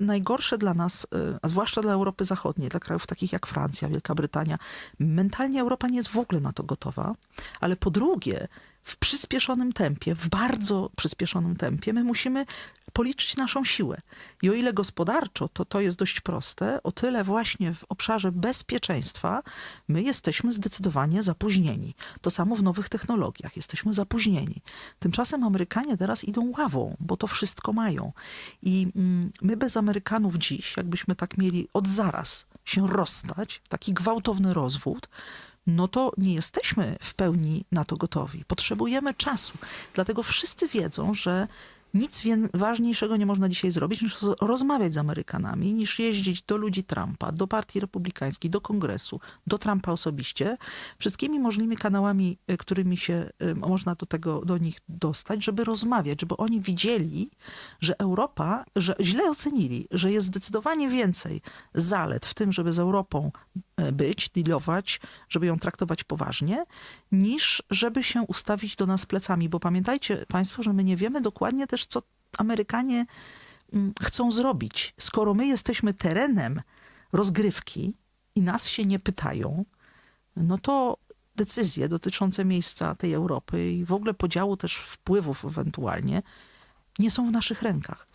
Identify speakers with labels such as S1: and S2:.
S1: najgorsze dla nas, y, a zwłaszcza dla Europy Zachodniej, dla krajów takich jak Francja, Wielka Brytania, mentalnie Europa nie jest w ogóle na to gotowa, ale po drugie, w przyspieszonym tempie, w bardzo przyspieszonym tempie, my musimy policzyć naszą siłę. I o ile gospodarczo to, to jest dość proste, o tyle właśnie w obszarze bezpieczeństwa my jesteśmy zdecydowanie zapóźnieni. To samo w nowych technologiach, jesteśmy zapóźnieni. Tymczasem Amerykanie teraz idą ławą, bo to wszystko mają. I mm, my bez Amerykanów dziś, jakbyśmy tak mieli od zaraz się rozstać, taki gwałtowny rozwód, no to nie jesteśmy w pełni na to gotowi. Potrzebujemy czasu. Dlatego wszyscy wiedzą, że nic ważniejszego nie można dzisiaj zrobić, niż rozmawiać z Amerykanami, niż jeździć do ludzi Trumpa, do Partii Republikańskiej, do Kongresu, do Trumpa osobiście, wszystkimi możliwymi kanałami, y, którymi się można do tego, do nich dostać, żeby rozmawiać, żeby oni widzieli, że Europa, że źle ocenili, że jest zdecydowanie więcej zalet w tym, żeby z Europą e, być, dealować, żeby ją traktować poważnie, niż żeby się ustawić do nas plecami. Bo pamiętajcie Państwo, że my nie wiemy dokładnie też, co Amerykanie mm, chcą zrobić. Skoro my jesteśmy terenem rozgrywki i nas się nie pytają, no to decyzje dotyczące miejsca tej Europy i w ogóle podziału też wpływów ewentualnie nie są w naszych rękach.